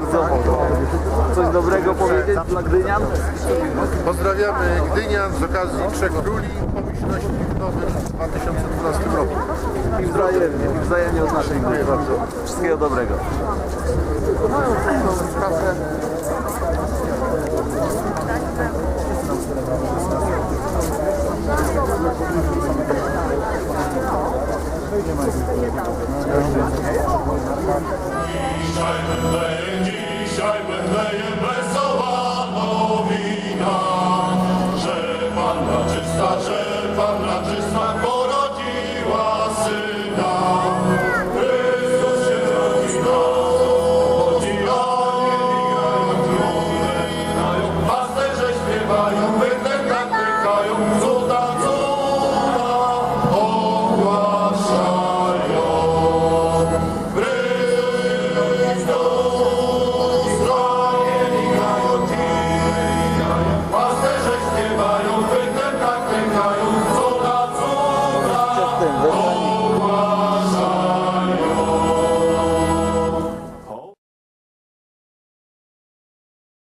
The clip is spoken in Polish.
Bardzo. Coś dobrego powiedzieć dla Gdynian? Pozdrawiamy Gdynian z okazji Trzech Króli Pomyślności w nowym 2012 roku. I wzajemnie, i wzajemnie od naszej grupy. Wszystkiego dobrego. Panno czysta, że